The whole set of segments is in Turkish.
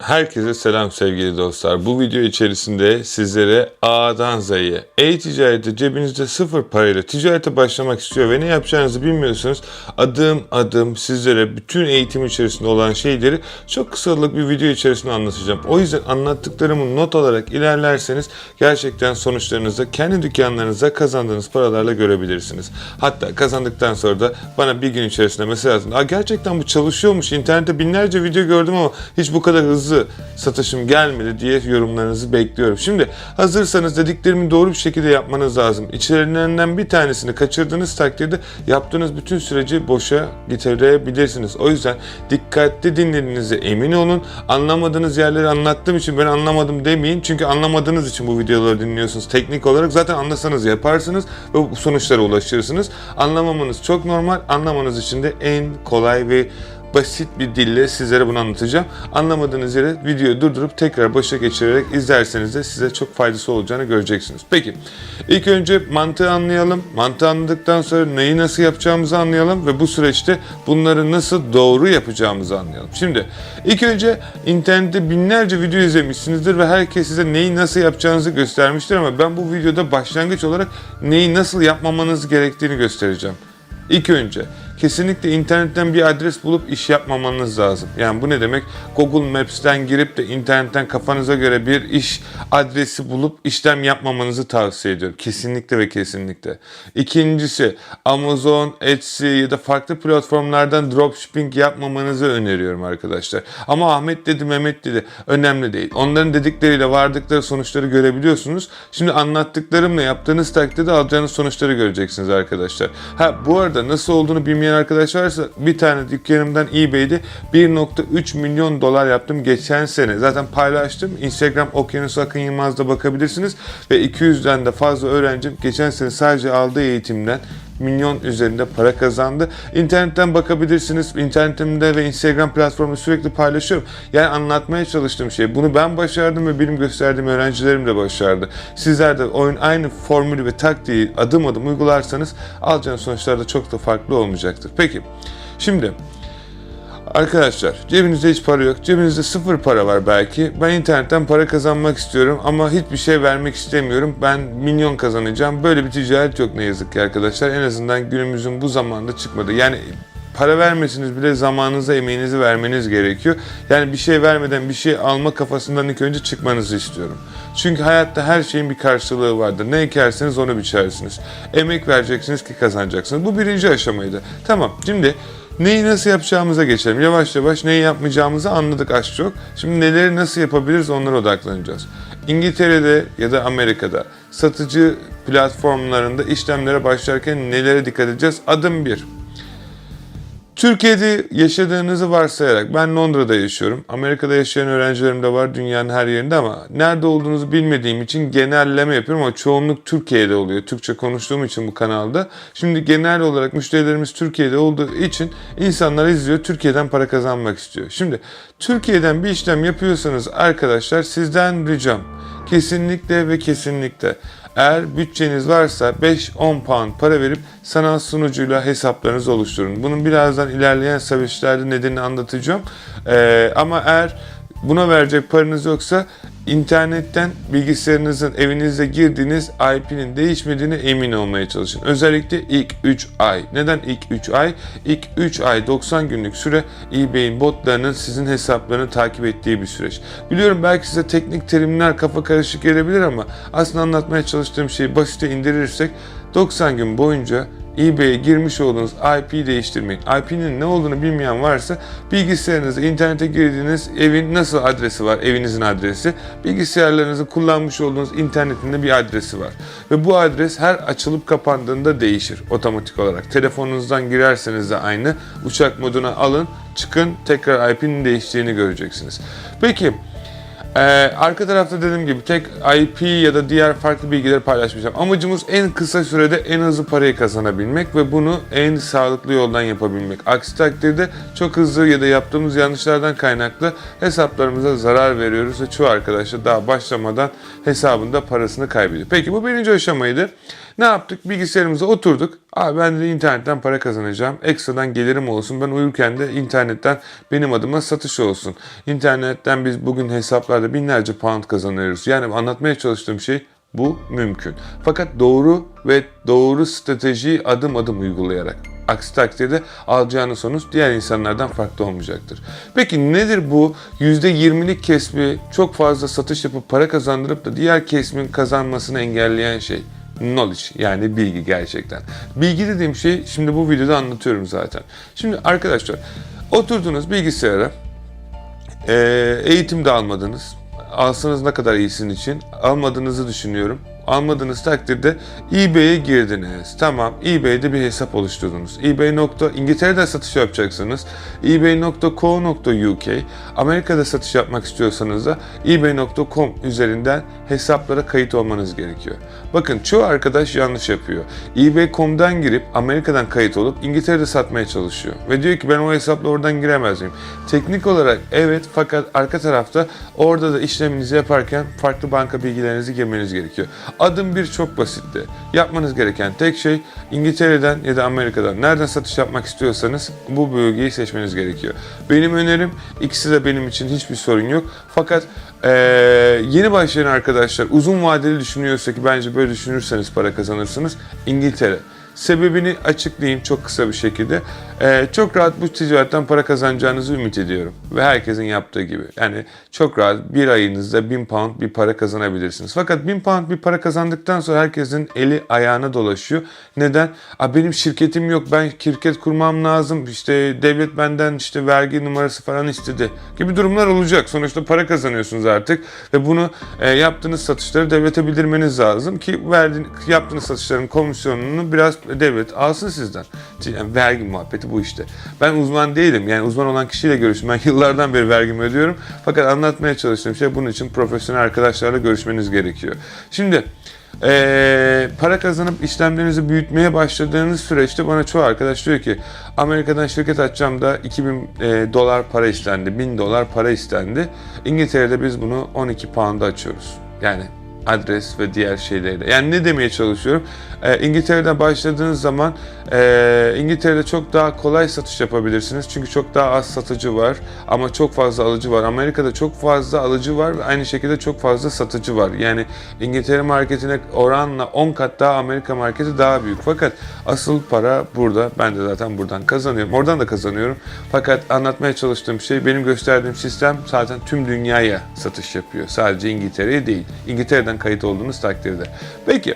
Herkese selam sevgili dostlar. Bu video içerisinde sizlere A'dan Z'ye e-ticarette cebinizde sıfır parayla ticarete başlamak istiyor ve ne yapacağınızı bilmiyorsanız adım adım sizlere bütün eğitim içerisinde olan şeyleri çok kısalık bir video içerisinde anlatacağım. O yüzden anlattıklarımı not alarak ilerlerseniz gerçekten sonuçlarınızda kendi dükkanlarınızda kazandığınız paralarla görebilirsiniz. Hatta kazandıktan sonra da bana bir gün içerisinde. Aa, gerçekten bu çalışıyormuş. İnternette binlerce video gördüm ama hiç bu kadar hızlı satışım gelmedi diye yorumlarınızı bekliyorum. Şimdi hazırsanız dediklerimi doğru bir şekilde yapmanız lazım. İçlerinden bir tanesini kaçırdığınız takdirde yaptığınız bütün süreci boşa getirebilirsiniz. O yüzden dikkatli dinlediğinize emin olun. Anlamadığınız yerleri anlattığım için ben anlamadım demeyin. Çünkü anlamadığınız için bu videoları dinliyorsunuz. Teknik olarak zaten anlasanız yaparsınız ve bu sonuçlara ulaşırsınız. Anlamamanız çok normal. Anlamanız için de en kolay ve basit bir dille sizlere bunu anlatacağım. Anlamadığınız yere videoyu durdurup tekrar başa geçirerek izlerseniz de size çok faydası olacağını göreceksiniz. Peki ilk önce mantığı anlayalım. Mantığı anladıktan sonra neyi nasıl yapacağımızı anlayalım ve bu süreçte bunları nasıl doğru yapacağımızı anlayalım. Şimdi ilk önce internette binlerce video izlemişsinizdir ve herkes size neyi nasıl yapacağınızı göstermiştir ama ben bu videoda başlangıç olarak neyi nasıl yapmamanız gerektiğini göstereceğim. İlk önce kesinlikle internetten bir adres bulup iş yapmamanız lazım. Yani bu ne demek? Google Maps'ten girip de internetten kafanıza göre bir iş adresi bulup işlem yapmamanızı tavsiye ediyorum. Kesinlikle ve kesinlikle. İkincisi Amazon, Etsy ya da farklı platformlardan dropshipping yapmamanızı öneriyorum arkadaşlar. Ama Ahmet dedi, Mehmet dedi. Önemli değil. Onların dedikleriyle vardıkları sonuçları görebiliyorsunuz. Şimdi anlattıklarımla yaptığınız takdirde alacağınız sonuçları göreceksiniz arkadaşlar. Ha bu arada nasıl olduğunu bilmeyen arkadaş varsa bir tane dükkanımdan eBay'de 1.3 milyon dolar yaptım geçen sene. Zaten paylaştım. Instagram Okyanus Akın Yılmaz'da bakabilirsiniz. Ve 200'den de fazla öğrencim geçen sene sadece aldığı eğitimden milyon üzerinde para kazandı. İnternetten bakabilirsiniz. İnternetimde ve Instagram platformunda sürekli paylaşıyorum. Yani anlatmaya çalıştığım şey. Bunu ben başardım ve benim gösterdiğim öğrencilerim de başardı. Sizler de oyun aynı formülü ve taktiği adım adım uygularsanız alacağınız sonuçlar da çok da farklı olmayacaktır. Peki. Şimdi Arkadaşlar cebinizde hiç para yok. Cebinizde sıfır para var belki. Ben internetten para kazanmak istiyorum ama hiçbir şey vermek istemiyorum. Ben milyon kazanacağım. Böyle bir ticaret yok ne yazık ki arkadaşlar. En azından günümüzün bu zamanda çıkmadı. Yani para vermesiniz bile zamanınıza emeğinizi vermeniz gerekiyor. Yani bir şey vermeden bir şey alma kafasından ilk önce çıkmanızı istiyorum. Çünkü hayatta her şeyin bir karşılığı vardır. Ne ekerseniz onu biçersiniz. Emek vereceksiniz ki kazanacaksınız. Bu birinci aşamaydı. Tamam şimdi Neyi nasıl yapacağımıza geçelim. Yavaş yavaş neyi yapmayacağımızı anladık az çok. Şimdi neleri nasıl yapabiliriz onlara odaklanacağız. İngiltere'de ya da Amerika'da satıcı platformlarında işlemlere başlarken nelere dikkat edeceğiz? Adım 1. Türkiye'de yaşadığınızı varsayarak ben Londra'da yaşıyorum. Amerika'da yaşayan öğrencilerim de var dünyanın her yerinde ama nerede olduğunuzu bilmediğim için genelleme yapıyorum ama çoğunluk Türkiye'de oluyor. Türkçe konuştuğum için bu kanalda. Şimdi genel olarak müşterilerimiz Türkiye'de olduğu için insanlar izliyor Türkiye'den para kazanmak istiyor. Şimdi Türkiye'den bir işlem yapıyorsanız arkadaşlar sizden ricam kesinlikle ve kesinlikle eğer bütçeniz varsa 5-10 pound para verip sanal sunucuyla hesaplarınızı oluşturun. Bunun birazdan ilerleyen süreçlerde nedenini anlatacağım. Ee, ama eğer buna verecek paranız yoksa internetten bilgisayarınızın evinizde girdiğiniz IP'nin değişmediğine emin olmaya çalışın. Özellikle ilk 3 ay. Neden ilk 3 ay? İlk 3 ay 90 günlük süre eBay'in botlarının sizin hesaplarını takip ettiği bir süreç. Biliyorum belki size teknik terimler kafa karışık gelebilir ama aslında anlatmaya çalıştığım şeyi basite indirirsek 90 gün boyunca eBay'e girmiş olduğunuz IP değiştirmeyin. IP'nin ne olduğunu bilmeyen varsa bilgisayarınızda internete girdiğiniz evin nasıl adresi var, evinizin adresi. Bilgisayarlarınızı kullanmış olduğunuz internetinde bir adresi var. Ve bu adres her açılıp kapandığında değişir otomatik olarak. Telefonunuzdan girerseniz de aynı. Uçak moduna alın, çıkın tekrar IP'nin değiştiğini göreceksiniz. Peki ee, arka tarafta dediğim gibi tek IP ya da diğer farklı bilgileri paylaşmayacağım. Amacımız en kısa sürede en hızlı parayı kazanabilmek ve bunu en sağlıklı yoldan yapabilmek. Aksi takdirde çok hızlı ya da yaptığımız yanlışlardan kaynaklı hesaplarımıza zarar veriyoruz ve çoğu arkadaşlar daha başlamadan hesabında parasını kaybediyor. Peki bu birinci aşamaydı. Ne yaptık? Bilgisayarımıza oturduk. Abi ben de internetten para kazanacağım. Ekstradan gelirim olsun. Ben uyurken de internetten benim adıma satış olsun. İnternetten biz bugün hesaplarda binlerce pound kazanıyoruz. Yani anlatmaya çalıştığım şey bu mümkün. Fakat doğru ve doğru stratejiyi adım adım uygulayarak. Aksi takdirde alacağınız sonuç diğer insanlardan farklı olmayacaktır. Peki nedir bu %20'lik kesmi çok fazla satış yapıp para kazandırıp da diğer kesmin kazanmasını engelleyen şey? Knowledge yani bilgi gerçekten. Bilgi dediğim şey şimdi bu videoda anlatıyorum zaten. Şimdi arkadaşlar oturdunuz bilgisayara eğitim de almadınız. Alsanız ne kadar iyisin için. Almadığınızı düşünüyorum. Almadığınız takdirde eBay'e girdiniz. Tamam, eBay'de bir hesap oluşturdunuz. eBay. İngiltere'de satış yapacaksınız. ebay.co.uk Amerika'da satış yapmak istiyorsanız da ebay.com üzerinden hesaplara kayıt olmanız gerekiyor. Bakın çoğu arkadaş yanlış yapıyor. ebay.com'dan girip Amerika'dan kayıt olup İngiltere'de satmaya çalışıyor. Ve diyor ki ben o hesapla oradan giremez miyim? Teknik olarak evet fakat arka tarafta orada da işleminizi yaparken farklı banka bilgilerinizi girmeniz gerekiyor. Adım bir çok basitti. Yapmanız gereken tek şey İngiltere'den ya da Amerika'dan nereden satış yapmak istiyorsanız bu bölgeyi seçmeniz gerekiyor. Benim önerim ikisi de benim için hiçbir sorun yok. Fakat eee, yeni başlayan arkadaşlar uzun vadeli düşünüyorsa ki bence böyle düşünürseniz para kazanırsınız. İngiltere. Sebebini açıklayayım çok kısa bir şekilde. Ee, çok rahat bu ticaretten para kazanacağınızı ümit ediyorum. Ve herkesin yaptığı gibi. Yani çok rahat bir ayınızda 1000 pound bir para kazanabilirsiniz. Fakat 1000 pound bir para kazandıktan sonra herkesin eli ayağına dolaşıyor. Neden? Aa, benim şirketim yok ben şirket kurmam lazım. İşte devlet benden işte vergi numarası falan istedi gibi durumlar olacak. Sonuçta para kazanıyorsunuz artık ve bunu e, yaptığınız satışları devlete bildirmeniz lazım ki verdiğiniz, yaptığınız satışların komisyonunu biraz devlet alsın sizden. Yani vergi muhabbeti bu işte. Ben uzman değilim. Yani uzman olan kişiyle görüştüm. Ben yıllardan beri vergimi ödüyorum. Fakat anlatmaya çalıştığım şey bunun için profesyonel arkadaşlarla görüşmeniz gerekiyor. Şimdi ee, para kazanıp işlemlerinizi büyütmeye başladığınız süreçte bana çoğu arkadaş diyor ki Amerika'dan şirket açacağım da 2000 e, dolar para istendi, 1000 dolar para istendi. İngiltere'de biz bunu 12 pound'a açıyoruz. Yani adres ve diğer şeylerle. Yani ne demeye çalışıyorum? Ee, İngiltere'den başladığınız zaman e, İngiltere'de çok daha kolay satış yapabilirsiniz. Çünkü çok daha az satıcı var ama çok fazla alıcı var. Amerika'da çok fazla alıcı var ve aynı şekilde çok fazla satıcı var. Yani İngiltere marketine oranla 10 kat daha Amerika marketi daha büyük. Fakat asıl para burada. Ben de zaten buradan kazanıyorum. Oradan da kazanıyorum. Fakat anlatmaya çalıştığım şey benim gösterdiğim sistem zaten tüm dünyaya satış yapıyor. Sadece İngiltere'ye değil. İngiltere'den kayıt olduğunuz takdirde. Peki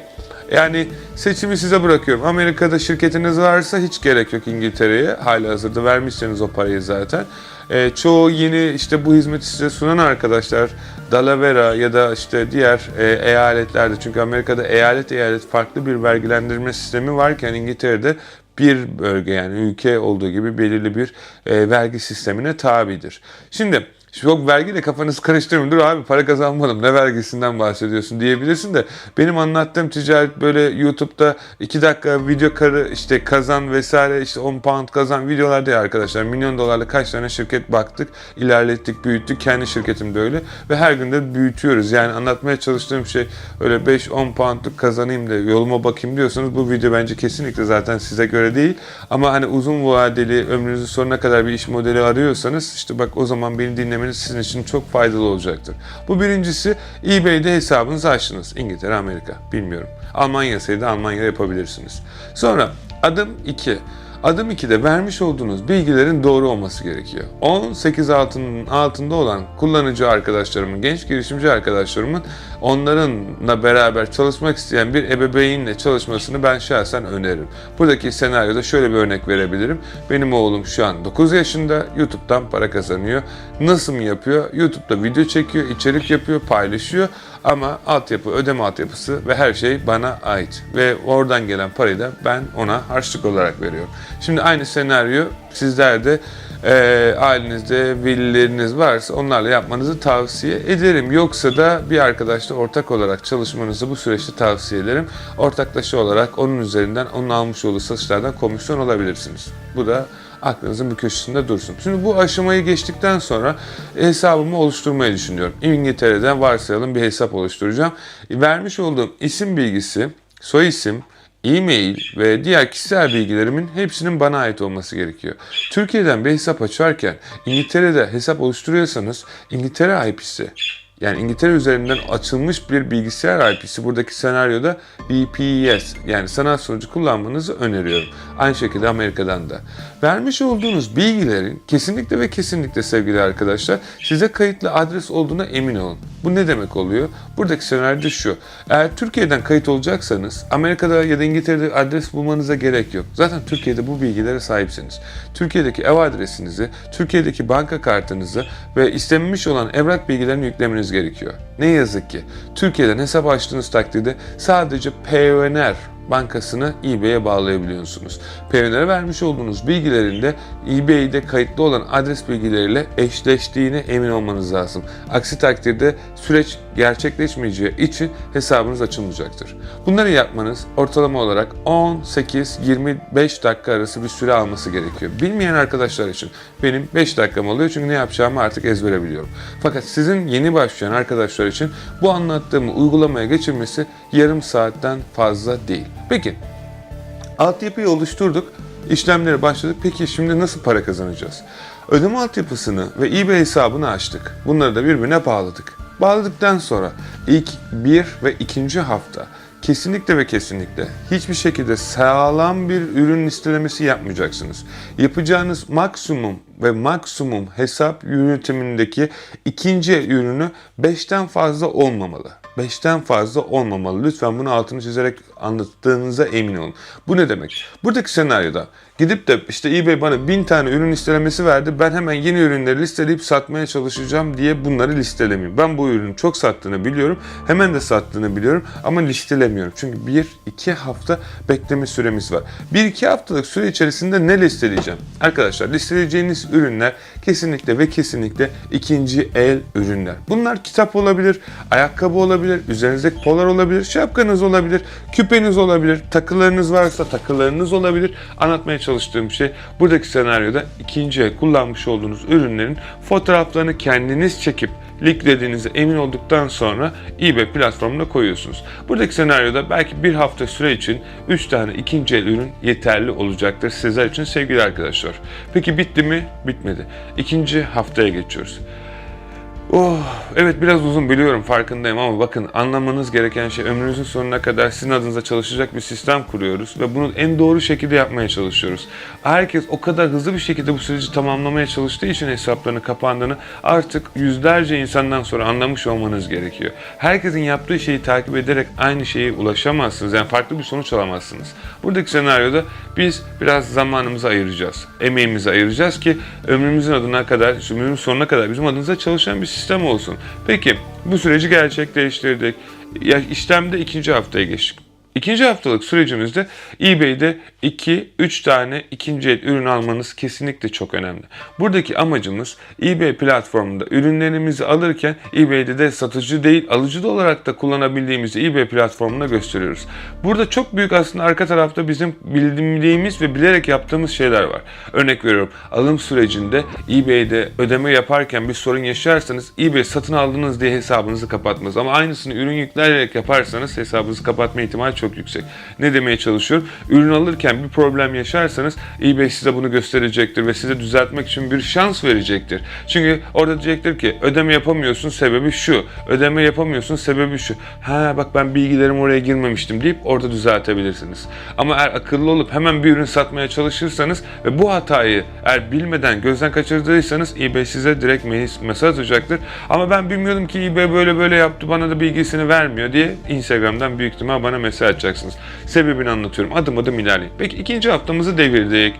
yani seçimi size bırakıyorum. Amerika'da şirketiniz varsa hiç gerek yok İngiltere'ye. Hala hazırda vermişseniz o parayı zaten. Ee, çoğu yeni işte bu hizmeti size sunan arkadaşlar Dalavera ya da işte diğer e, eyaletlerde çünkü Amerika'da eyalet eyalet farklı bir vergilendirme sistemi varken İngiltere'de bir bölge yani ülke olduğu gibi belirli bir e, vergi sistemine tabidir. Şimdi çok vergiyle kafanızı karıştırmayın. Dur abi para kazanmadım ne vergisinden bahsediyorsun diyebilirsin de benim anlattığım ticaret böyle YouTube'da 2 dakika video karı işte kazan vesaire işte 10 pound kazan videolar değil arkadaşlar. Milyon dolarlık kaç tane şirket baktık, ilerlettik, büyüttük. Kendi şirketim de öyle ve her gün de büyütüyoruz. Yani anlatmaya çalıştığım şey öyle 5-10 poundluk kazanayım da yoluma bakayım diyorsanız bu video bence kesinlikle zaten size göre değil. Ama hani uzun vadeli ömrünüzün sonuna kadar bir iş modeli arıyorsanız işte bak o zaman beni dinlemeniz sizin için çok faydalı olacaktır. Bu birincisi eBay'de hesabınızı açtınız. İngiltere, Amerika bilmiyorum. Almanya'saydı Almanya yapabilirsiniz. Sonra adım 2. Adım 2'de vermiş olduğunuz bilgilerin doğru olması gerekiyor. 18 altının altında olan kullanıcı arkadaşlarımın, genç girişimci arkadaşlarımın onlarınla beraber çalışmak isteyen bir ebeveynle çalışmasını ben şahsen öneririm. Buradaki senaryoda şöyle bir örnek verebilirim. Benim oğlum şu an 9 yaşında YouTube'dan para kazanıyor. Nasıl mı yapıyor? YouTube'da video çekiyor, içerik yapıyor, paylaşıyor ama altyapı, ödeme altyapısı ve her şey bana ait. Ve oradan gelen parayı da ben ona harçlık olarak veriyorum. Şimdi aynı senaryo sizlerde e, ailenizde velileriniz varsa onlarla yapmanızı tavsiye ederim. Yoksa da bir arkadaşla ortak olarak çalışmanızı bu süreçte tavsiye ederim. Ortaklaşa olarak onun üzerinden onun almış olduğu satışlardan komisyon alabilirsiniz. Bu da aklınızın bir köşesinde dursun. Şimdi bu aşamayı geçtikten sonra hesabımı oluşturmayı düşünüyorum. İngiltere'den varsayalım bir hesap oluşturacağım. Vermiş olduğum isim bilgisi, soy isim, e-mail ve diğer kişisel bilgilerimin hepsinin bana ait olması gerekiyor. Türkiye'den bir hesap açarken İngiltere'de hesap oluşturuyorsanız İngiltere IP'si yani İngiltere üzerinden açılmış bir bilgisayar IP'si buradaki senaryoda BPS yani sanal sunucu kullanmanızı öneriyorum. Aynı şekilde Amerika'dan da. Vermiş olduğunuz bilgilerin kesinlikle ve kesinlikle sevgili arkadaşlar size kayıtlı adres olduğuna emin olun. Bu ne demek oluyor? Buradaki senaryo şu. Eğer Türkiye'den kayıt olacaksanız Amerika'da ya da İngiltere'de adres bulmanıza gerek yok. Zaten Türkiye'de bu bilgilere sahipsiniz. Türkiye'deki ev adresinizi, Türkiye'deki banka kartınızı ve istenmiş olan evrak bilgilerini yüklemeniz gerekiyor. Ne yazık ki Türkiye'den hesap açtığınız takdirde sadece PNR bankasını eBay'e bağlayabiliyorsunuz. PNR'e vermiş olduğunuz bilgilerin de eBay'de kayıtlı olan adres bilgileriyle eşleştiğine emin olmanız lazım. Aksi takdirde süreç gerçekleşmeyeceği için hesabınız açılmayacaktır. Bunları yapmanız ortalama olarak 18-25 dakika arası bir süre alması gerekiyor. Bilmeyen arkadaşlar için benim 5 dakikam oluyor çünkü ne yapacağımı artık ezbere biliyorum. Fakat sizin yeni başlayan arkadaşlar için bu anlattığımı uygulamaya geçirmesi yarım saatten fazla değil. Peki altyapıyı oluşturduk, işlemlere başladık. Peki şimdi nasıl para kazanacağız? Ödeme altyapısını ve eBay hesabını açtık. Bunları da birbirine bağladık. Bağladıktan sonra ilk bir ve ikinci hafta kesinlikle ve kesinlikle hiçbir şekilde sağlam bir ürün listelemesi yapmayacaksınız. Yapacağınız maksimum ve maksimum hesap yönetimindeki ikinci ürünü 5'ten fazla olmamalı. 5'ten fazla olmamalı. Lütfen bunu altını çizerek anlattığınıza emin olun. Bu ne demek? Buradaki senaryoda gidip de işte eBay bana 1000 tane ürün listelemesi verdi. Ben hemen yeni ürünleri listeleyip satmaya çalışacağım diye bunları listelemeyeyim. Ben bu ürünü çok sattığını biliyorum. Hemen de sattığını biliyorum ama listelemiyorum. Çünkü 1-2 hafta bekleme süremiz var. 1-2 haftalık süre içerisinde ne listeleyeceğim? Arkadaşlar listeleyeceğiniz ürünler kesinlikle ve kesinlikle ikinci el ürünler. Bunlar kitap olabilir, ayakkabı olabilir, üzerinizdeki polar olabilir, şapkanız olabilir, küpeniz olabilir, takılarınız varsa takılarınız olabilir. Anlatmaya çalıştığım şey buradaki senaryoda ikinci el kullanmış olduğunuz ürünlerin fotoğraflarını kendiniz çekip linklediğinize emin olduktan sonra eBay platformuna koyuyorsunuz. Buradaki senaryoda belki bir hafta süre için 3 tane ikinci el ürün yeterli olacaktır sizler için sevgili arkadaşlar. Peki bitti mi? Bitmedi. İkinci haftaya geçiyoruz. Oh, evet biraz uzun biliyorum farkındayım ama bakın anlamanız gereken şey ömrünüzün sonuna kadar sizin adınıza çalışacak bir sistem kuruyoruz ve bunu en doğru şekilde yapmaya çalışıyoruz. Herkes o kadar hızlı bir şekilde bu süreci tamamlamaya çalıştığı için hesaplarını kapandığını artık yüzlerce insandan sonra anlamış olmanız gerekiyor. Herkesin yaptığı şeyi takip ederek aynı şeye ulaşamazsınız. Yani farklı bir sonuç alamazsınız. Buradaki senaryoda biz biraz zamanımızı ayıracağız. Emeğimizi ayıracağız ki ömrümüzün adına kadar, ömrümüzün sonuna kadar bizim adınıza çalışan bir sistem olsun. Peki bu süreci gerçekleştirdik. Ya, işlemde ikinci haftaya geçtik. İkinci haftalık sürecimizde eBay'de 2-3 tane ikinci el ürün almanız kesinlikle çok önemli. Buradaki amacımız eBay platformunda ürünlerimizi alırken eBay'de de satıcı değil alıcı da olarak da kullanabildiğimizi eBay platformuna gösteriyoruz. Burada çok büyük aslında arka tarafta bizim bildiğimiz ve bilerek yaptığımız şeyler var. Örnek veriyorum alım sürecinde eBay'de ödeme yaparken bir sorun yaşarsanız eBay satın aldınız diye hesabınızı kapatmaz. Ama aynısını ürün yükleyerek yaparsanız hesabınızı kapatma ihtimali çok yüksek. Ne demeye çalışıyorum? Ürün alırken bir problem yaşarsanız eBay size bunu gösterecektir ve size düzeltmek için bir şans verecektir. Çünkü orada diyecektir ki ödeme yapamıyorsun sebebi şu. Ödeme yapamıyorsun sebebi şu. Ha bak ben bilgilerim oraya girmemiştim deyip orada düzeltebilirsiniz. Ama eğer akıllı olup hemen bir ürün satmaya çalışırsanız ve bu hatayı eğer bilmeden gözden kaçırdıysanız eBay size direkt mesaj atacaktır. Ama ben bilmiyordum ki eBay böyle böyle yaptı bana da bilgisini vermiyor diye Instagram'dan büyük ihtimal bana mesaj atacaksınız. Sebebini anlatıyorum. Adım adım ilerleyin. Peki ikinci haftamızı devirdik.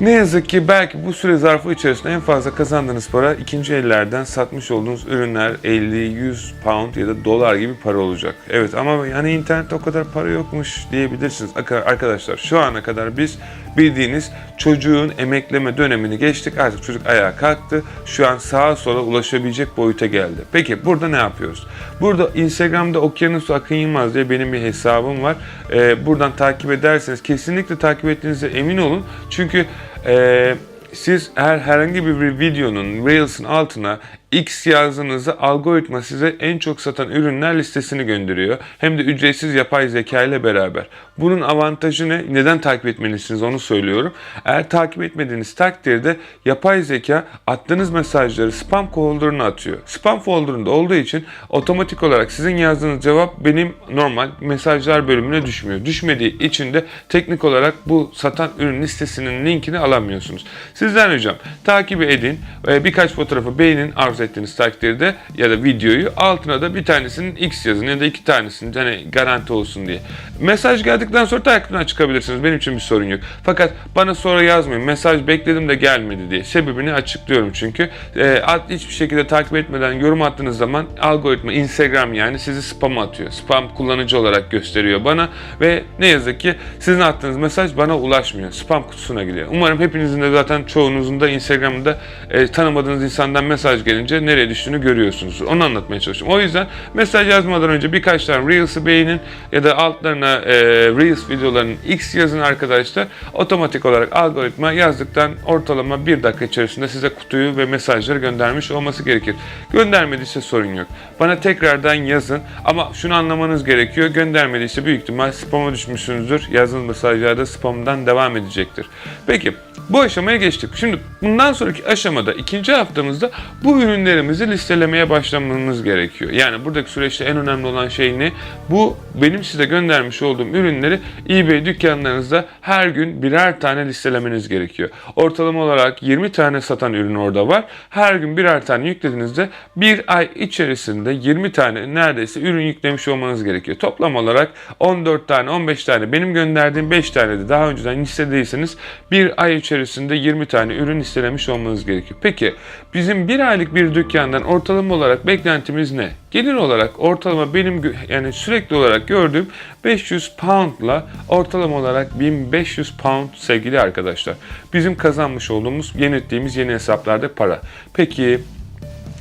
Ne yazık ki belki bu süre zarfı içerisinde en fazla kazandığınız para ikinci ellerden satmış olduğunuz ürünler 50-100 pound ya da dolar gibi para olacak. Evet ama yani internette o kadar para yokmuş diyebilirsiniz. Arkadaşlar şu ana kadar biz bildiğiniz çocuğun emekleme dönemini geçtik. Artık çocuk ayağa kalktı. Şu an sağa sola ulaşabilecek boyuta geldi. Peki burada ne yapıyoruz? Burada Instagram'da Okyanus Akın Yılmaz diye benim bir hesabım var. Ee, buradan takip ederseniz kesinlikle takip ettiğinize emin olun. Çünkü ee, siz eğer herhangi bir videonun, Reels'ın altına X yazdığınızda algoritma size en çok satan ürünler listesini gönderiyor. Hem de ücretsiz yapay zeka ile beraber. Bunun avantajı ne? Neden takip etmelisiniz onu söylüyorum. Eğer takip etmediğiniz takdirde yapay zeka attığınız mesajları spam folder'ına atıyor. Spam folder'ında olduğu için otomatik olarak sizin yazdığınız cevap benim normal mesajlar bölümüne düşmüyor. Düşmediği için de teknik olarak bu satan ürün listesinin linkini alamıyorsunuz. Sizden ricam takip edin. Birkaç fotoğrafı beğenin arzu ettiğiniz takdirde ya da videoyu altına da bir tanesinin X yazın ya da iki tanesinin hani garanti olsun diye. Mesaj geldikten sonra takipten çıkabilirsiniz. Benim için bir sorun yok. Fakat bana sonra yazmayın. Mesaj bekledim de gelmedi diye. Sebebini açıklıyorum çünkü. E, at hiçbir şekilde takip etmeden yorum attığınız zaman algoritma Instagram yani sizi spam atıyor. Spam kullanıcı olarak gösteriyor bana ve ne yazık ki sizin attığınız mesaj bana ulaşmıyor. Spam kutusuna gidiyor. Umarım hepinizin de zaten çoğunuzun da Instagram'da e, tanımadığınız insandan mesaj gelince nereye düştüğünü görüyorsunuz. Onu anlatmaya çalışıyorum. O yüzden mesaj yazmadan önce birkaç tane Reels'ı beğenin ya da altlarına e, Reels videolarının X yazın arkadaşlar. Otomatik olarak algoritma yazdıktan ortalama bir dakika içerisinde size kutuyu ve mesajları göndermiş olması gerekir. Göndermediyse sorun yok. Bana tekrardan yazın ama şunu anlamanız gerekiyor. Göndermediyse büyük ihtimal spam'a düşmüşsünüzdür. Yazdığınız mesajlar da spamdan devam edecektir. Peki bu aşamaya geçtik. Şimdi bundan sonraki aşamada ikinci haftamızda bu ürünlerimizi listelemeye başlamamız gerekiyor. Yani buradaki süreçte en önemli olan şey ne? Bu benim size göndermiş olduğum ürünleri eBay dükkanlarınızda her gün birer tane listelemeniz gerekiyor. Ortalama olarak 20 tane satan ürün orada var. Her gün birer tane yüklediğinizde bir ay içerisinde 20 tane neredeyse ürün yüklemiş olmanız gerekiyor. Toplam olarak 14 tane 15 tane benim gönderdiğim 5 tane de daha önceden listediyseniz bir ay içerisinde 20 tane ürün listelemiş olmanız gerekiyor. Peki bizim bir aylık bir dükkandan ortalama olarak beklentimiz ne? Gelir olarak ortalama benim yani sürekli olarak gördüğüm 500 poundla ortalama olarak 1500 pound sevgili arkadaşlar. Bizim kazanmış olduğumuz yönettiğimiz yeni hesaplarda para. Peki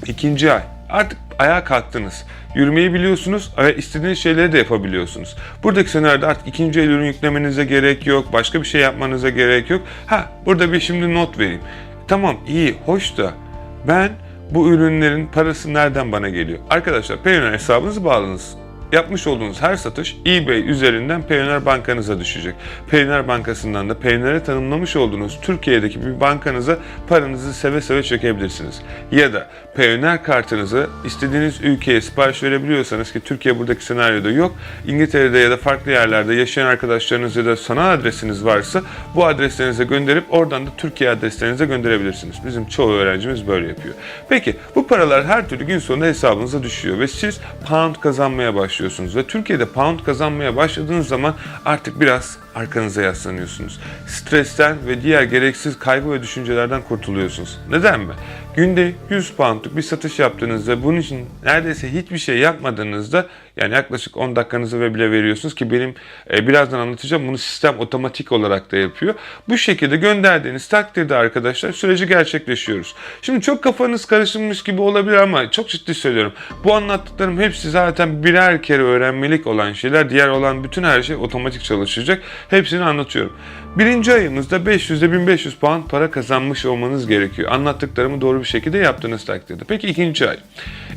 ikinci ay artık ayağa kalktınız. Yürümeyi biliyorsunuz ve istediğiniz şeyleri de yapabiliyorsunuz. Buradaki senaryoda artık ikinci el ürün yüklemenize gerek yok. Başka bir şey yapmanıza gerek yok. Ha burada bir şimdi not vereyim. Tamam iyi hoş da ben bu ürünlerin parası nereden bana geliyor? Arkadaşlar Payoneer hesabınızı bağladınız. Yapmış olduğunuz her satış eBay üzerinden Payoneer bankanıza düşecek. Payoneer bankasından da Payoneer'e tanımlamış olduğunuz Türkiye'deki bir bankanıza paranızı seve seve çekebilirsiniz. Ya da Payoneer kartınızı istediğiniz ülkeye sipariş verebiliyorsanız ki Türkiye buradaki senaryoda yok. İngiltere'de ya da farklı yerlerde yaşayan arkadaşlarınız ya da sanal adresiniz varsa bu adreslerinize gönderip oradan da Türkiye adreslerinize gönderebilirsiniz. Bizim çoğu öğrencimiz böyle yapıyor. Peki bu paralar her türlü gün sonunda hesabınıza düşüyor ve siz pound kazanmaya başlıyorsunuz ve Türkiye'de pound kazanmaya başladığınız zaman artık biraz arkanıza yaslanıyorsunuz. Stresten ve diğer gereksiz kaygı ve düşüncelerden kurtuluyorsunuz. Neden mi? Günde 100 poundluk bir satış yaptığınızda bunun için neredeyse hiçbir şey yapmadığınızda yani yaklaşık 10 dakikanızı ve bile veriyorsunuz ki benim e, birazdan anlatacağım bunu sistem otomatik olarak da yapıyor. Bu şekilde gönderdiğiniz takdirde arkadaşlar süreci gerçekleşiyoruz. Şimdi çok kafanız karışmış gibi olabilir ama çok ciddi söylüyorum. Bu anlattıklarım hepsi zaten birer kere öğrenmelik olan şeyler. Diğer olan bütün her şey otomatik çalışacak. Hepsini anlatıyorum. Birinci ayımızda 500'de 1500 puan para kazanmış olmanız gerekiyor. Anlattıklarımı doğru bir şekilde yaptığınız takdirde. Peki ikinci ay.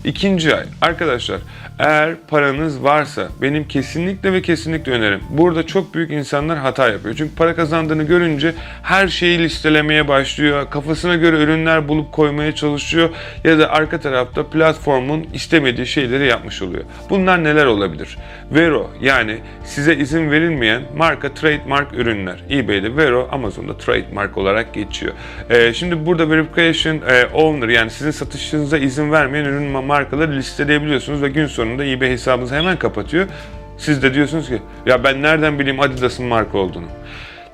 İkinci ay. Arkadaşlar eğer paranız varsa benim kesinlikle ve kesinlikle önerim. Burada çok büyük insanlar hata yapıyor. Çünkü para kazandığını görünce her şeyi listelemeye başlıyor. Kafasına göre ürünler bulup koymaya çalışıyor. Ya da arka tarafta platformun istemediği şeyleri yapmış oluyor. Bunlar neler olabilir? Vero yani size izin verilmeyen marka trademark ürünler. eBay'de Vero, Amazon'da trademark olarak geçiyor. Ee, şimdi burada verification e, owner yani sizin satışınıza izin vermeyen ürün markaları listeleyebiliyorsunuz ve gün sonunda eBay hesabınızı hemen kapatıyor. Siz de diyorsunuz ki ya ben nereden bileyim Adidas'ın marka olduğunu.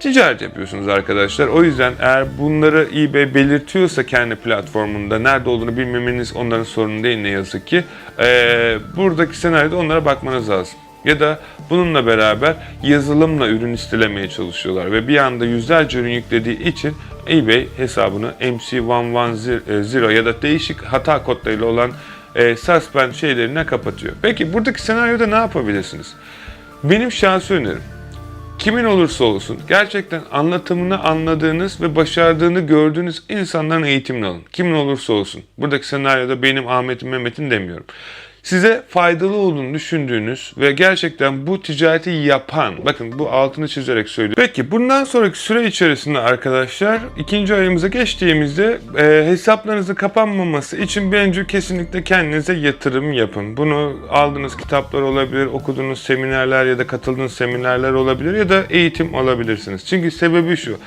Ticaret yapıyorsunuz arkadaşlar. O yüzden eğer bunları eBay belirtiyorsa kendi platformunda nerede olduğunu bilmemeniz onların sorunu değil ne yazık ki. Ee, buradaki senaryoda onlara bakmanız lazım. Ya da bununla beraber yazılımla ürün istelemeye çalışıyorlar ve bir anda yüzlerce ürün yüklediği için eBay hesabını MC110 ya da değişik hata kodlarıyla olan e, suspend şeylerine kapatıyor. Peki buradaki senaryoda ne yapabilirsiniz? Benim şahsi önerim kimin olursa olsun gerçekten anlatımını anladığınız ve başardığını gördüğünüz insanların eğitimini alın. Kimin olursa olsun. Buradaki senaryoda benim Ahmet'in Mehmet'in demiyorum. Size faydalı olduğunu düşündüğünüz ve gerçekten bu ticareti yapan, bakın bu altını çizerek söylüyorum. Peki bundan sonraki süre içerisinde arkadaşlar ikinci ayımıza geçtiğimizde e, hesaplarınızın kapanmaması için bence kesinlikle kendinize yatırım yapın. Bunu aldığınız kitaplar olabilir, okuduğunuz seminerler ya da katıldığınız seminerler olabilir ya da eğitim alabilirsiniz. Çünkü sebebi şu.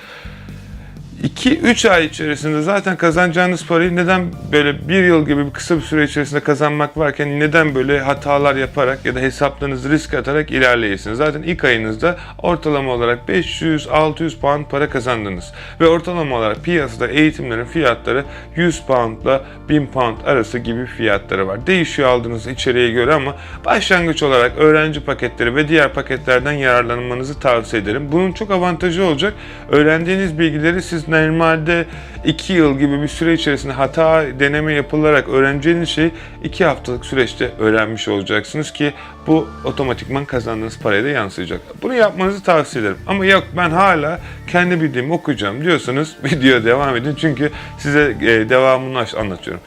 2-3 ay içerisinde zaten kazanacağınız parayı neden böyle bir yıl gibi bir kısa bir süre içerisinde kazanmak varken neden böyle hatalar yaparak ya da hesaplarınızı risk atarak ilerleyesiniz. Zaten ilk ayınızda ortalama olarak 500-600 pound para kazandınız. Ve ortalama olarak piyasada eğitimlerin fiyatları 100 poundla 1000 pound arası gibi fiyatları var. Değişiyor aldığınız içeriğe göre ama başlangıç olarak öğrenci paketleri ve diğer paketlerden yararlanmanızı tavsiye ederim. Bunun çok avantajı olacak. Öğrendiğiniz bilgileri siz normalde 2 yıl gibi bir süre içerisinde hata deneme yapılarak öğreneceğiniz şeyi 2 haftalık süreçte öğrenmiş olacaksınız ki bu otomatikman kazandığınız paraya da yansıyacak. Bunu yapmanızı tavsiye ederim. Ama yok ben hala kendi bildiğimi okuyacağım diyorsanız videoya devam edin. Çünkü size e, devamını anlatıyorum.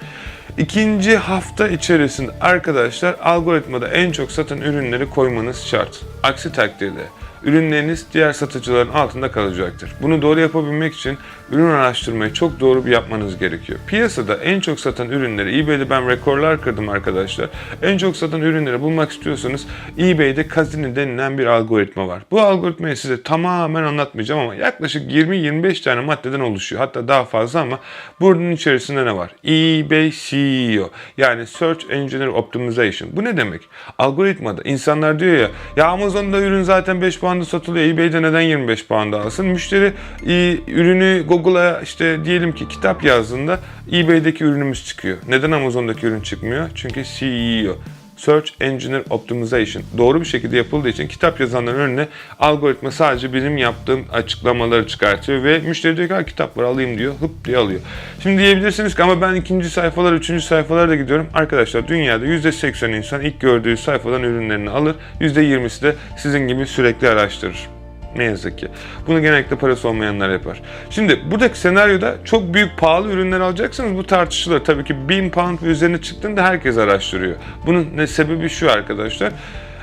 İkinci hafta içerisinde arkadaşlar algoritmada en çok satan ürünleri koymanız şart. Aksi takdirde ürünleriniz diğer satıcıların altında kalacaktır. Bunu doğru yapabilmek için ürün araştırmayı çok doğru bir yapmanız gerekiyor. Piyasada en çok satan ürünleri eBay'de ben rekorlar kırdım arkadaşlar. En çok satan ürünleri bulmak istiyorsanız eBay'de Kazini denilen bir algoritma var. Bu algoritmayı size tamamen anlatmayacağım ama yaklaşık 20-25 tane maddeden oluşuyor. Hatta daha fazla ama bunun içerisinde ne var? eBay CEO yani Search Engine Optimization. Bu ne demek? Algoritmada insanlar diyor ya ya Amazon'da ürün zaten 5 pound'a satılıyor. eBay'de neden 25 pound'a alsın? Müşteri e, ürünü Google'a işte diyelim ki kitap yazdığında eBay'deki ürünümüz çıkıyor. Neden Amazon'daki ürün çıkmıyor? Çünkü CEO. Search Engine Optimization doğru bir şekilde yapıldığı için kitap yazanların önüne algoritma sadece benim yaptığım açıklamaları çıkartıyor ve müşteri diyor ki "Ha, kitap var alayım diyor hıp diye alıyor. Şimdi diyebilirsiniz ki ama ben ikinci sayfalar, üçüncü sayfalara da gidiyorum. Arkadaşlar dünyada %80 insan ilk gördüğü sayfadan ürünlerini alır. %20'si de sizin gibi sürekli araştırır. Ne yazık ki. Bunu genellikle parası olmayanlar yapar. Şimdi buradaki senaryoda çok büyük pahalı ürünler alacaksınız. Bu tartışılır. Tabii ki 1000 pound ve üzerine çıktığında herkes araştırıyor. Bunun ne sebebi şu arkadaşlar.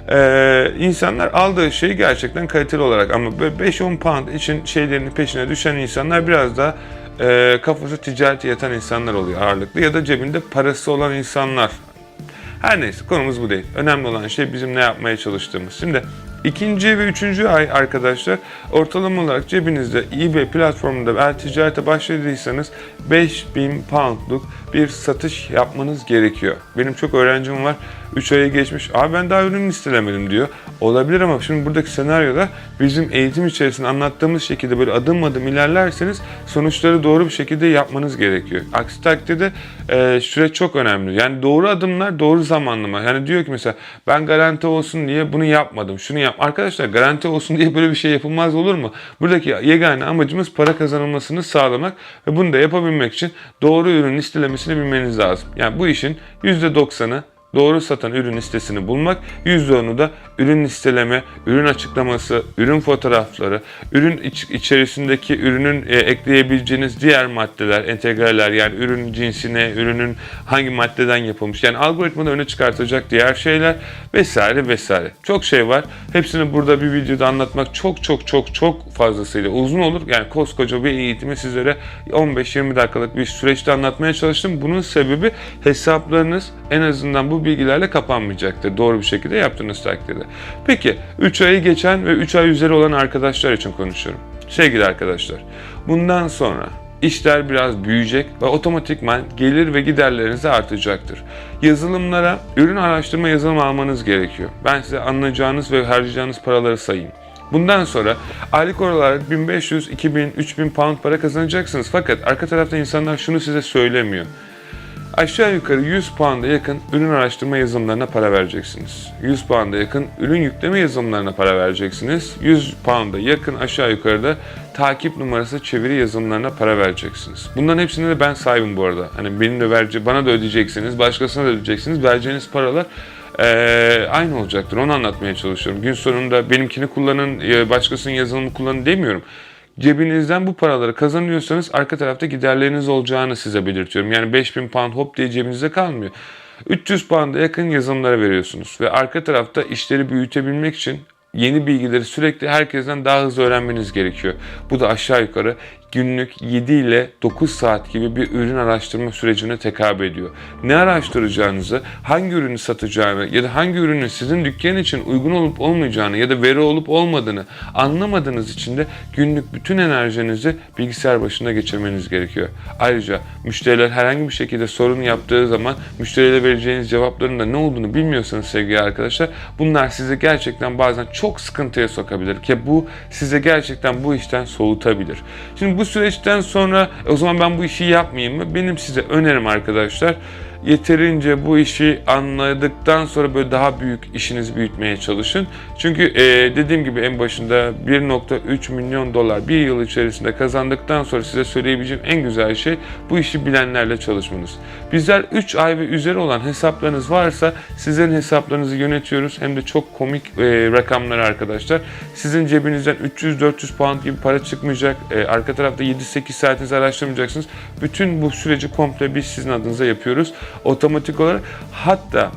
Ee, insanlar aldığı şeyi gerçekten kaliteli olarak ama böyle 5-10 pound için şeylerin peşine düşen insanlar biraz daha e, kafası ticarete yatan insanlar oluyor ağırlıklı ya da cebinde parası olan insanlar her neyse konumuz bu değil. Önemli olan şey bizim ne yapmaya çalıştığımız. Şimdi ikinci ve üçüncü ay arkadaşlar ortalama olarak cebinizde eBay platformunda eğer ticarete başladıysanız 5000 poundluk bir satış yapmanız gerekiyor. Benim çok öğrencim var 3 ayı geçmiş. Abi ben daha ürün listelemedim diyor. Olabilir ama şimdi buradaki senaryoda bizim eğitim içerisinde anlattığımız şekilde böyle adım adım ilerlerseniz sonuçları doğru bir şekilde yapmanız gerekiyor. Aksi takdirde e, süreç çok önemli. Yani doğru adımlar doğru zamanlama. Yani diyor ki mesela ben garanti olsun diye bunu yapmadım. Şunu yap. Arkadaşlar garanti olsun diye böyle bir şey yapılmaz olur mu? Buradaki yegane amacımız para kazanılmasını sağlamak ve bunu da yapabilmek için doğru ürün listelemesini bilmeniz lazım. Yani bu işin %90'ı doğru satan ürün listesini bulmak, %10'u da ürün listeleme, ürün açıklaması, ürün fotoğrafları, ürün iç- içerisindeki ürünün e, ekleyebileceğiniz diğer maddeler, entegreler yani ürün cinsine, ürünün hangi maddeden yapılmış yani algoritmada öne çıkartacak diğer şeyler vesaire vesaire. Çok şey var. Hepsini burada bir videoda anlatmak çok çok çok çok fazlasıyla uzun olur. Yani koskoca bir eğitimi sizlere 15-20 dakikalık bir süreçte anlatmaya çalıştım. Bunun sebebi hesaplarınız en azından bu bilgilerle kapanmayacaktır. Doğru bir şekilde yaptığınız takdirde. Peki 3 ayı geçen ve 3 ay üzeri olan arkadaşlar için konuşuyorum. Sevgili arkadaşlar, bundan sonra işler biraz büyüyecek ve otomatikman gelir ve giderleriniz de artacaktır. Yazılımlara ürün araştırma yazılımı almanız gerekiyor. Ben size anlayacağınız ve harcayacağınız paraları sayayım. Bundan sonra aylık olarak 1500, 2000, 3000 pound para kazanacaksınız. Fakat arka tarafta insanlar şunu size söylemiyor. Aşağı yukarı 100 puanda yakın ürün araştırma yazılımlarına para vereceksiniz. 100 puanda yakın ürün yükleme yazılımlarına para vereceksiniz. 100 pounda yakın aşağı yukarıda takip numarası çeviri yazılımlarına para vereceksiniz. Bunların hepsine de ben sahibim bu arada. Hani benim de verici, bana da ödeyeceksiniz, başkasına da ödeyeceksiniz. Vereceğiniz paralar Ee, aynı olacaktır. Onu anlatmaya çalışıyorum. Gün sonunda benimkini kullanın, e, başkasının yazılımı kullanın demiyorum. Cebinizden bu paraları kazanıyorsanız arka tarafta giderleriniz olacağını size belirtiyorum. Yani 5000 pound hop diye cebinizde kalmıyor. 300 pound'a yakın yazılımlara veriyorsunuz ve arka tarafta işleri büyütebilmek için yeni bilgileri sürekli herkesten daha hızlı öğrenmeniz gerekiyor. Bu da aşağı yukarı günlük 7 ile 9 saat gibi bir ürün araştırma sürecine tekabül ediyor. Ne araştıracağınızı, hangi ürünü satacağını ya da hangi ürünün sizin dükkan için uygun olup olmayacağını ya da veri olup olmadığını anlamadığınız için de günlük bütün enerjinizi bilgisayar başında geçirmeniz gerekiyor. Ayrıca müşteriler herhangi bir şekilde sorun yaptığı zaman müşterilere vereceğiniz cevapların da ne olduğunu bilmiyorsanız sevgili arkadaşlar bunlar sizi gerçekten bazen çok sıkıntıya sokabilir ki bu size gerçekten bu işten soğutabilir. Şimdi bu süreçten sonra "E, o zaman ben bu işi yapmayayım mı? Benim size önerim arkadaşlar yeterince bu işi anladıktan sonra böyle daha büyük işinizi büyütmeye çalışın. Çünkü e, dediğim gibi en başında 1.3 milyon dolar bir yıl içerisinde kazandıktan sonra size söyleyebileceğim en güzel şey bu işi bilenlerle çalışmanız. Bizler 3 ay ve üzeri olan hesaplarınız varsa sizin hesaplarınızı yönetiyoruz. Hem de çok komik e, rakamlar arkadaşlar. Sizin cebinizden 300-400 pound gibi para çıkmayacak. E, arka tarafta 7-8 saatinizi araştırmayacaksınız. Bütün bu süreci komple biz sizin adınıza yapıyoruz otomatik olarak. Hatta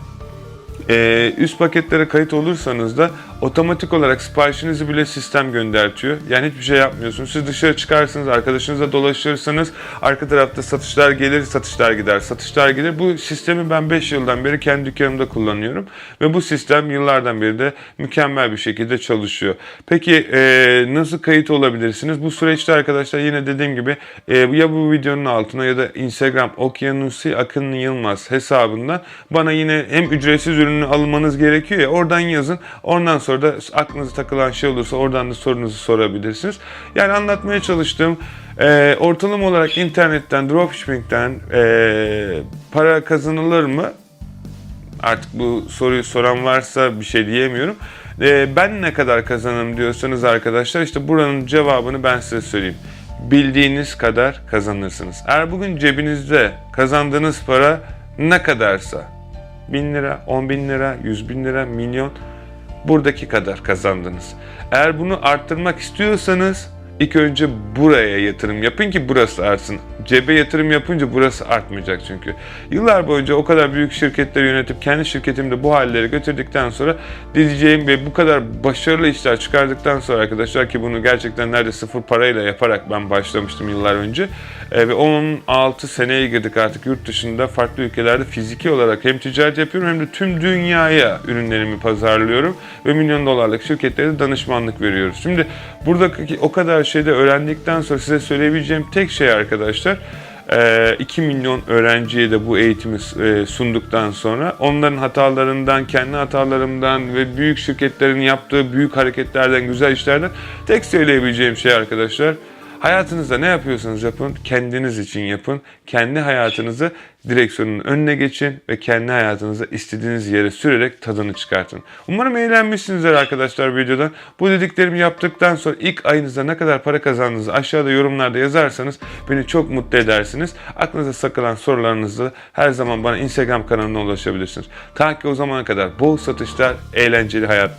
e, üst paketlere kayıt olursanız da otomatik olarak siparişinizi bile sistem göndertiyor. Yani hiçbir şey yapmıyorsunuz. Siz dışarı çıkarsınız, arkadaşınızla dolaşırsınız. Arka tarafta satışlar gelir, satışlar gider, satışlar gelir. Bu sistemi ben 5 yıldan beri kendi dükkanımda kullanıyorum. Ve bu sistem yıllardan beri de mükemmel bir şekilde çalışıyor. Peki e, nasıl kayıt olabilirsiniz? Bu süreçte arkadaşlar yine dediğim gibi e, ya bu videonun altına ya da Instagram Okyanusi Akın Yılmaz hesabından bana yine hem ücretsiz ürünü almanız gerekiyor ya oradan yazın. Ondan sonra da aklınıza takılan şey olursa oradan da sorunuzu sorabilirsiniz. Yani anlatmaya çalıştığım e, ortalama olarak internetten, dropshipping'den e, para kazanılır mı? Artık bu soruyu soran varsa bir şey diyemiyorum. E, ben ne kadar kazanırım diyorsanız arkadaşlar işte buranın cevabını ben size söyleyeyim. Bildiğiniz kadar kazanırsınız. Eğer bugün cebinizde kazandığınız para ne kadarsa 1000 lira, 10 bin lira, 100 bin lira, milyon buradaki kadar kazandınız. Eğer bunu arttırmak istiyorsanız ilk önce buraya yatırım yapın ki burası artsın. Cebe yatırım yapınca burası artmayacak çünkü. Yıllar boyunca o kadar büyük şirketleri yönetip kendi şirketimde bu hallere götürdükten sonra diyeceğim ve bu kadar başarılı işler çıkardıktan sonra arkadaşlar ki bunu gerçekten nerede sıfır parayla yaparak ben başlamıştım yıllar önce. E, ve 16 seneye girdik artık yurt dışında farklı ülkelerde fiziki olarak hem ticaret yapıyorum hem de tüm dünyaya ürünlerimi pazarlıyorum ve milyon dolarlık şirketlere de danışmanlık veriyoruz. Şimdi buradaki o kadar şeyde öğrendikten sonra size söyleyebileceğim tek şey arkadaşlar 2 milyon öğrenciye de bu eğitimi e, sunduktan sonra onların hatalarından, kendi hatalarımdan ve büyük şirketlerin yaptığı büyük hareketlerden, güzel işlerden tek söyleyebileceğim şey arkadaşlar Hayatınızda ne yapıyorsanız yapın, kendiniz için yapın. Kendi hayatınızı direksiyonun önüne geçin ve kendi hayatınızı istediğiniz yere sürerek tadını çıkartın. Umarım eğlenmişsinizdir arkadaşlar videodan. Bu dediklerimi yaptıktan sonra ilk ayınızda ne kadar para kazandığınızı aşağıda yorumlarda yazarsanız beni çok mutlu edersiniz. Aklınıza sakılan sorularınızı her zaman bana Instagram kanalına ulaşabilirsiniz. Ta ki o zamana kadar bol satışlar, eğlenceli hayatlar.